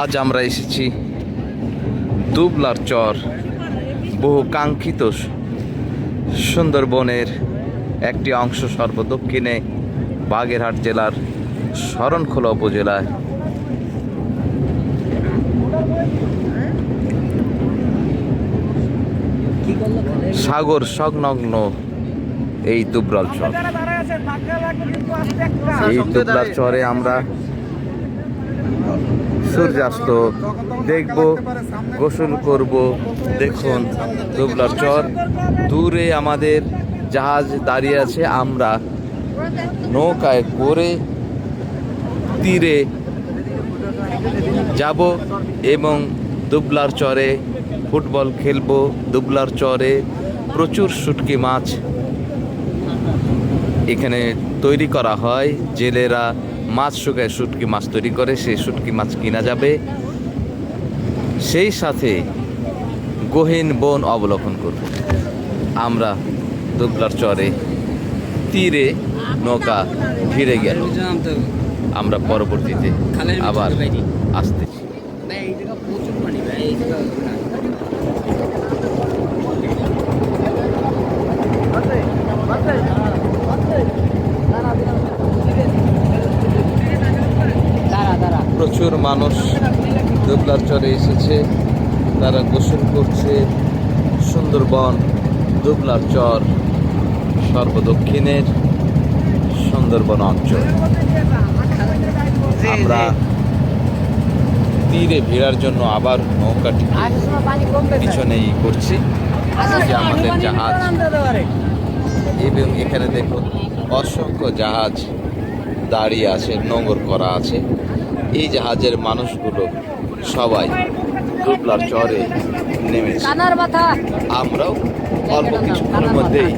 আজ আমরা এসেছি দুবলার চর, বহু কাঙ্ক্ষিত সুন্দরবনের একটি অংশ সর্বদক্ষিণে বাগেরহাট জেলার শরণখোলা উপজেলায়। সাগর সংলগ্ন এই দুবলার চর। এই দুবলার চরে আমরা সূর্যাস্ত, দেখব, গোসল করব, দেখুন, দুবলার চর। দূরে আমাদের জাহাজ দাঁড়িয়ে আছে, আমরা নৌকায় করে তীরে যাব এবং দুবলার চরে ফুটবল খেলব। দুবলার চরে প্রচুর শুটকি মাছ এখানে তৈরি করা হয়। জেলেরা মাছ শুকায় শুটকি মাছ তৈরি করে সেই শুটকি মাছ কিনা যাবে। সেই সাথে গহীন বন অবলোকন করব। আমরা দুবলার চরে তীরে নৌকা ফিরে গেল। আমরা পরবর্তীতে আবার আসতেছি প্রচুর পানি ভাই এই জায়গা না দাঁড়া দাঁড়া প্রচুর মানুষ দুবলার চরে এসেছে। তারা গোসল করছে। সুন্দরবন দুবলার চর সর্বদক্ষিণের সুন্দরবন অঞ্চল। আমরা তীরে ভিড়ার জন্য আবার নৌকাটি আগে সময় পানি কমবে পিছনে ই করছি আমাদের জাহাজ। এবং এখানে দেখুন অসংখ্য জাহাজ দাঁড়িয়ে আছে নোঙর করা আছে। এই জাহাজের মানুষগুলো সবাই দুবলার চরে নেমেছে। আমরাও অল্প কিছুক্ষণের মধ্যেই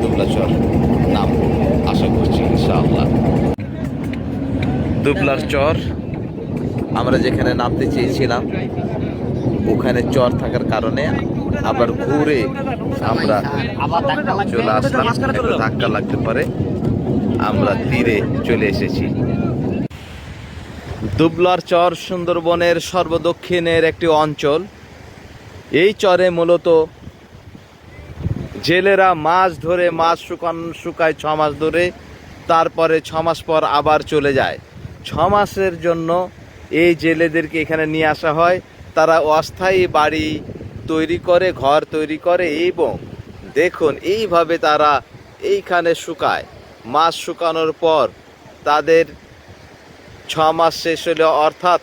দুবলা চর নাম আশা করছি ইনশাআল্লাহ। দুবলার চর আমরা যেখানে নামতে চেয়েছিলাম ওখানে চর থাকার কারণে আবার ঘুরে আমরা। চলে আসলাম। ধাক্কা লাগতে পারে। আমরা তীরে চলে এসেছি। দুবলার চর সুন্দরবনের সর্বদক্ষিণের একটি অঞ্চল। এই চরে মূলত জেলেরা মাছ ধরে, মাছ শুকান, শুকায় ছ মাস ধরে, তারপরে ছ মাস পর আবার চলে যায়। ছ মাসের জন্য এই জেলেদেরকে এখানে নিয়ে আসা হয়। তারা অস্থায়ী বাড়ি তৈরি করে, ঘর তৈরি করে এবং দেখুন, এইভাবে তারা এইখানে শুকায়। মাছ শুকানোর পর তাদের ছ মাস শেষ হলে, অর্থাৎ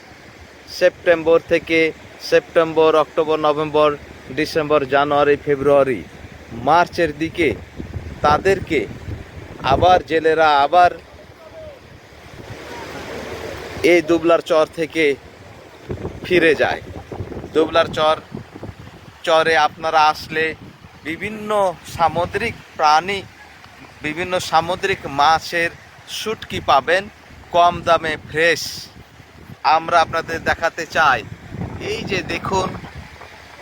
সেপ্টেম্বর থেকে September, October, November, December, January, February, মার্চের দিকে তাদেরকে আবার জেলেরা আবার এই দুবলার চর থেকে ফিরে যায়। দুবলার চর, চরে আপনারা আসলে বিভিন্ন সামুদ্রিক প্রাণী, বিভিন্ন সামুদ্রিক মাছের শুটকি পাবেন। কম দামে ফ্রেশ আমরা আপনাদের দেখাতে চাই। এই যে দেখুন,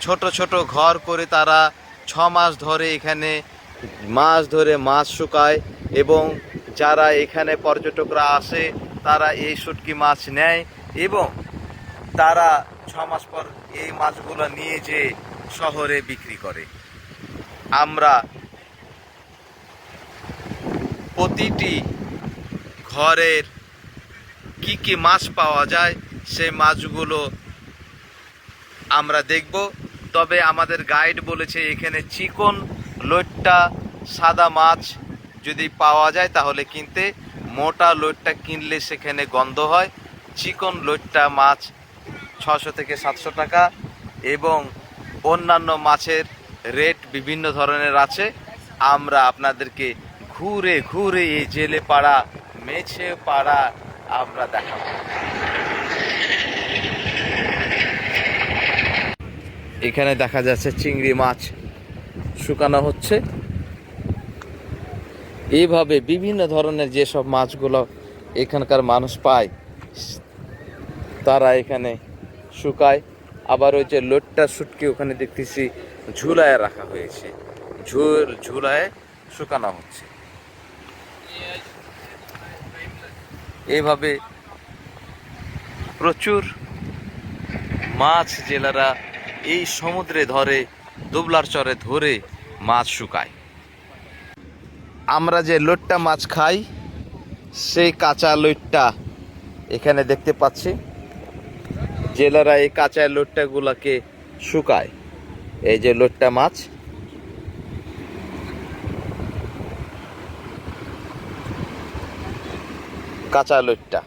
ছোট ছোট ঘর করে তারা ছ মাস ধরে এখানে মাছ ধরে মাছ শুকায় এবং যারা এখানে পর্যটকরা আসে, তারা এই শুটকি মাছ নেয় এবং তারা ছ মাস পর এই মাছগুলো নিয়ে যে শহরে বিক্রি করে। আমরা প্রতিটি ঘরের কি কি মাছ পাওয়া যায়, সেই মাছগুলো আমরা দেখব। তবে আমাদের গাইড বলেছে, এখানে চিকন, লোটটা, সাদা মাছ যদি পাওয়া যায় তাহলে কিনতে। মোটা লোটটা কিনলে সেখানে গন্ধ হয়। চিকন লোটটা মাছ ছশো থেকে সাতশো টাকা এবং অন্যান্য মাছের রেট বিভিন্ন ধরনের আছে। আমরা আপনাদেরকে ঘুরে ঘুরে এই জেলে পাড়া মেছে পাড়া আমরা দেখাবো। এখানে দেখা যাচ্ছে চিংড়ি মাছ শুকানো হচ্ছে। এইভাবে বিভিন্ন ধরনের যেসব মাছগুলো এখানকার মানুষ পায়, তারা এখানে শুকায়। আবার ওই যে লোটটা শুটকি ওখানে দেখতেছি ঝুলায় রাখা হয়েছে। ঝুল ঝুলায় শুকানো হচ্ছে। এইভাবে প্রচুর মাছ জেলেরা এই সমুদ্রে ধরে, দুবলার চরে ধরে মাছ শুকায়। আমরা যে লোট্টা মাছ খাই, সেই কাঁচা লোট্টা এখানে দেখতে পাচ্ছি। জেলেরা এই কাঁচা লোট্টাগুলোকে শুকায়। এই যে লোট্টা মাছ কাঁচা লোট্টা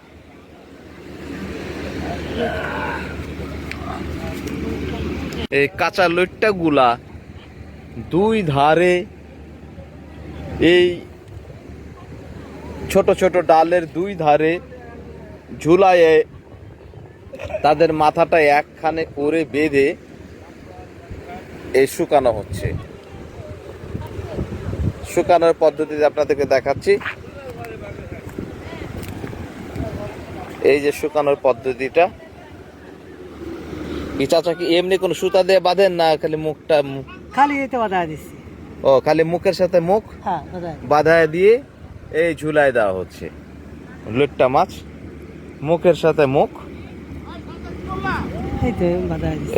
এই কাঁচা লোট্টা গুলা দুই ধারে এই ছোট ছোট ডালের দুই ধারে ঝুলায়ে তাদের মাথাটা একখানে করে বেঁধে এই শুকানো হচ্ছে। শুকানোর পদ্ধতিতে আপনাদেরকে দেখাচ্ছি। এই যে শুকানোর পদ্ধতিটা। এই চাচা কি এমনি কোন সুতা দিয়ে বাঁধেন না খালি মুখটা খালি এতে বাধা দিচ্ছি ও খালি মুখের সাথে মুখ হ্যাঁ বাধা বাধায় দিয়ে এই ঝুলায় দেওয়া হচ্ছে। লুট্টা মাছ মুখের সাথে মুখ।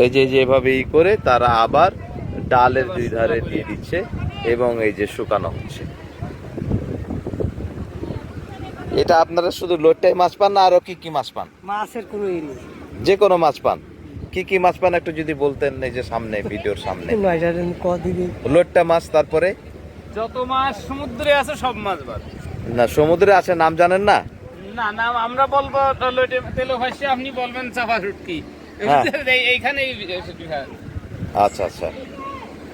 এই যে যেভাবে ই করে তারা আবার ডালের দুই ধারে দিয়ে দিচ্ছে এবং এই যে শুকানো হচ্ছে। এটা আপনারা শুধু লোট্টাই মাছ পান না আরও কি কি মাছ পান? মাছের কোনো ই নেই। যে কোনো মাছ পান। কি কি মাছ পান একটু যদি বলতেন এই যে সামনে ভিডিওর সামনে। লোট্টা মাছ তারপরে? যত মাছ সমুদ্রে আছে সব মাছ বার না সমুদ্রে আছে নাম জানেন না? না না আমরা বলব লইটে তেলো ভাসি আপনি বলবেন চাপা রুটকি হ্যাঁ। এইখানেই আচ্ছা আচ্ছা।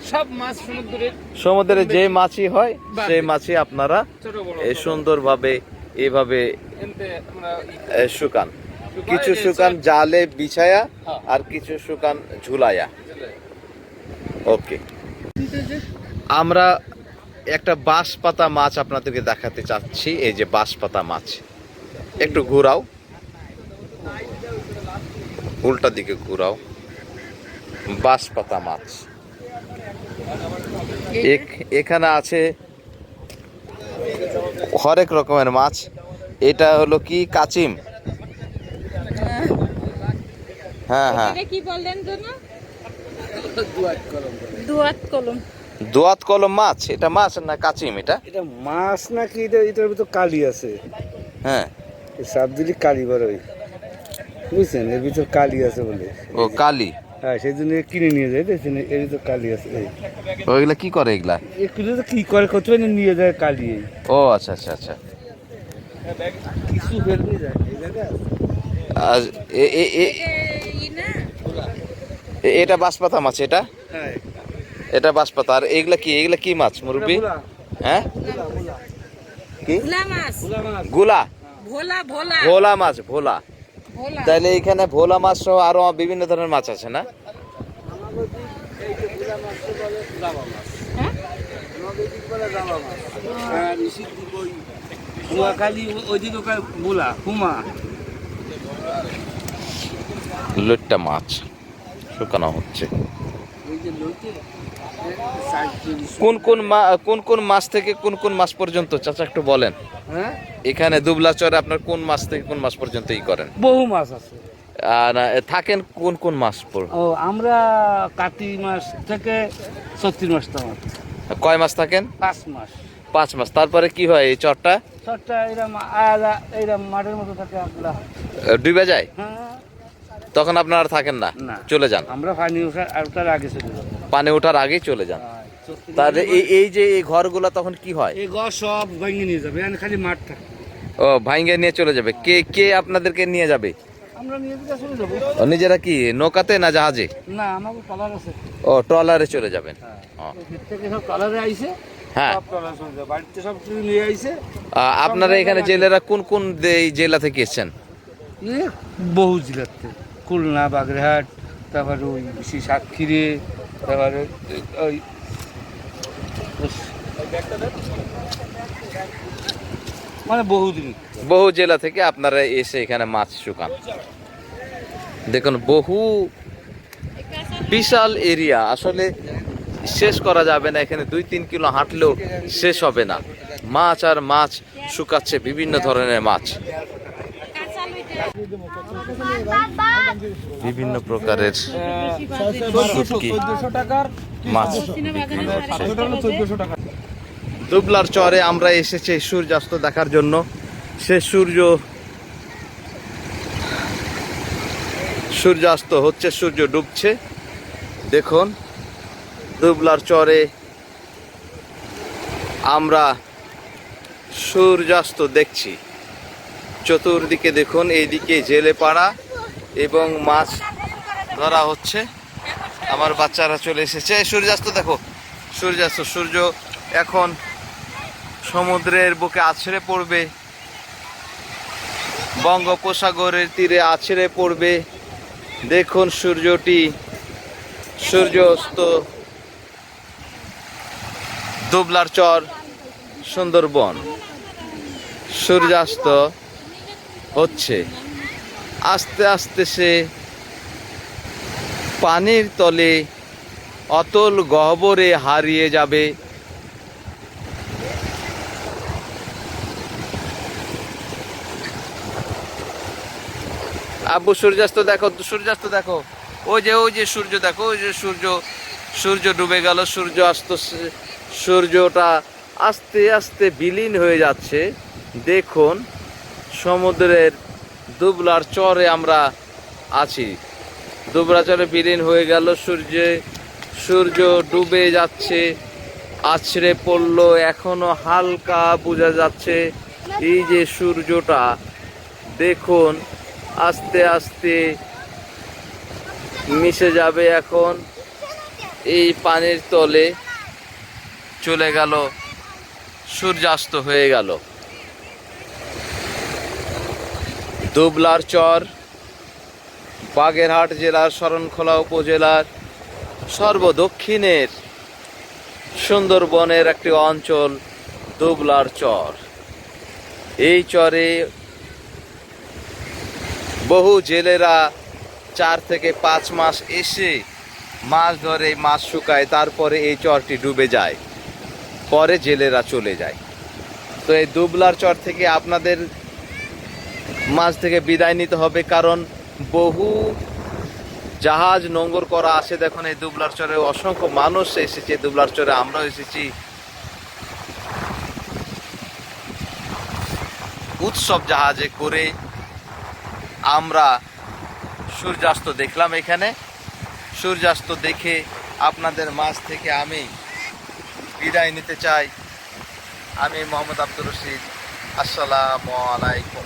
সব মাছ সমুদ্রের সমুদ্রে যে মাছই হয় সেই মাছই আপনারা এই সুন্দরভাবে এভাবে শুকান। কিছু শুকান জালে বিছায়া হ্যাঁ। আর কিছু শুকান ঝুলায়া। ওকে। আমরা একটা বাঁশ পাতা মাছ আপনাদেরকে দেখাতে চাচ্ছি এই যে বাঁশ পাতা মাছ। একটু ঘুরাও। উল্টা দিকে ঘুরাও। বাঁশ পাতা মাছ এখ- এখানে আছে হরেক রকমের মাছ। এটা হলো কি? কাচিম। হ্যাঁ হ্যাঁ। কি বললেন দুয়াত কলম। দোয়াত কলম। মাছ? এটা মাছ না কাচিম এটা? এটা মাছ নাকি? এটা এটার ভিতর কালি আছে। হ্যাঁ। সাপ দিলি কালি বেরোয় বুঝছেন? এর ভিতর কালি আছে বলে। ও কালি। হ্যাঁ সেই জন্য কিনে নিয়ে যায় দেখছেন এর ভিতর কালি আছে এই। ওইগুলা কি করে এগুলা? এগুলো তো কি করে কত নিয়ে যায় কালি ও আচ্ছা আচ্ছা আচ্ছা। কিছু বের নিয়ে যায় এই জায়গায় আর এ- এ- এই এটা বাঁশপাতা মাছ এটা? হ্যাঁ। এটা বাঁশপাতা আর এগুলা কি এগুলা কি মাছ মুরব্বী? হ্যাঁ? কি? গুলা? ভোলা ভোলা। ভোলা মাছ ভোলা। তাহলে এখানে ভোলা মাছ সহ আরও বিভিন্ন ধরনের মাছ আছে না? লুট্টা মাছ শুকানো হচ্ছে। কোন কোন কোন কোন মাছ থেকে কোন কোন মাছ পর্যন্ত? চাচা একটু বলেন। হ্যাঁ? এখানে দুবলা চরে আপনার কোন মাছ থেকে কোন মাছ পর্যন্ত ই করেন? বহু মাছ আছে। আর থাকেন কোন কোন মাছ পর? ও আমরা কার্তিক মাস থেকে ছত্রিশ মাস তোমার কয় মাস থাকেন? পাঁচ মাস। পাঁচ মাস। তারপরে কি হয় এই চরটা? সবটা এরম আলাদা এরম মাঠের মতো থাকে আপনার। ডুবে যায়? হ্যাঁ। তখন আপনারা থাকেন না। চলে যান। আমরা পানি ওঠার আগে চলে যাব। পানি ওঠার আগেই চলে যান। তাহলে এই যে এই ঘরগুলো তখন কি হয়? এই ঘর সব ভেঙে নিয়ে যাবে খালি মাঠ থাকে। ও ভাইঙ্গে নিয়ে চলে যাবে। কে কে আপনাদেরকে নিয়ে যাবে? নিজেরা কি নৌকাতে না জাহাজে? না আমাকে টলার আছে। ও ট্রলারে চলে যাবেন। হ্যাঁ। আইছে আপনারা এখানে জেলেরা কোন কোন এই জেলা থেকে এসছেন? বহু জেলাতে খুলনা বাগেরহাট তারপরে ওই সাতক্ষীরে তারপরে ওই মানে বহুদিন। বহু জেলা থেকে আপনারা এসে এখানে মাছ শুকান। দেখুন, বহু বিশাল এরিয়া। আসলে শেষ করা যাবে না, এখানে দুই তিন কিলো হাঁটলেও শেষ হবে না। মাছ আর মাছ শুকাচ্ছে, বিভিন্ন ধরনের মাছ। বিভিন্ন প্রকারের দুবলার চরে আমরা এসেছি সূর্যাস্ত দেখার জন্য। সে সূর্য, সূর্যাস্ত হচ্ছে, সূর্য ডুবছে। দেখুন, দুবলার চরে আমরা সূর্যাস্ত দেখছি। চতুর্দিকে দেখুন, এইদিকে জেলে পাড়া এবং মাছ ধরা হচ্ছে। আমার বাচ্চারা চলে এসেছে। সূর্যাস্ত দেখো, সূর্যাস্ত, সূর্য এখন সমুদ্রের বুকে আছড়ে পড়বে। বঙ্গোপসাগরের তীরে আছড়ে পড়বে। দেখুন সূর্যটি, সূর্যাস্ত, দুবলার চর, সুন্দরবন। সূর্যাস্ত হচ্ছে। আস্তে আস্তে সে পানির তলে অতল গহ্বরে হারিয়ে যাবে। আব্বু, সূর্যাস্ত দেখো সূর্যাস্ত দেখো। ওই যে ওই যে সূর্য, দেখো, ওই যে সূর্য। সূর্য ডুবে গেল, সূর্য অস্ত সূর্যটা আস্তে আস্তে বিলীন হয়ে যাচ্ছে। দেখুন সমুদ্রের দুবলার চরে আমরা আছি। দুবলা চরে বিলীন হয়ে গেল সূর্যে। সূর্য ডুবে যাচ্ছে, আছড়ে পড়ল, এখনও হালকা বোঝা যাচ্ছে এই যে সূর্যটা। দেখুন, আস্তে আস্তে মিশে যাবে এখন। এই পানির তলে চলে গেল, সূর্যাস্ত হয়ে গেল। দুবলার চর, বাগেরহাট জেলার শরণখোলা উপজেলার সর্বদক্ষিণের সুন্দরবনের একটি অঞ্চল দুবলার চর। এই চরে বহু জেলেরা চার থেকে পাঁচ মাস এসে মাছ ধরে, মাছ শুকায়, তারপরে এই চরটি ডুবে যায়। পরে জেলেরা চলে যায়। তো এই দুবলার চর থেকে আপনাদের মাছ থেকে বিদায় নিতে হবে, কারণ বহু জাহাজ নোঙ্গর করা আছে। দেখুন, এই দুবলার চরে অসংখ্য মানুষ এসেছে দুবলার চরে আমরাও এসেছি। উৎসব জাহাজে করে আমরা সূর্যাস্ত দেখলাম এখানে। সূর্যাস্ত দেখে আপনাদের মাঝ থেকে আমি বিদায় নিতে চাই। আমি মোহাম্মদ আব্দুর রশিদ। আসসালামু আলাইকুম।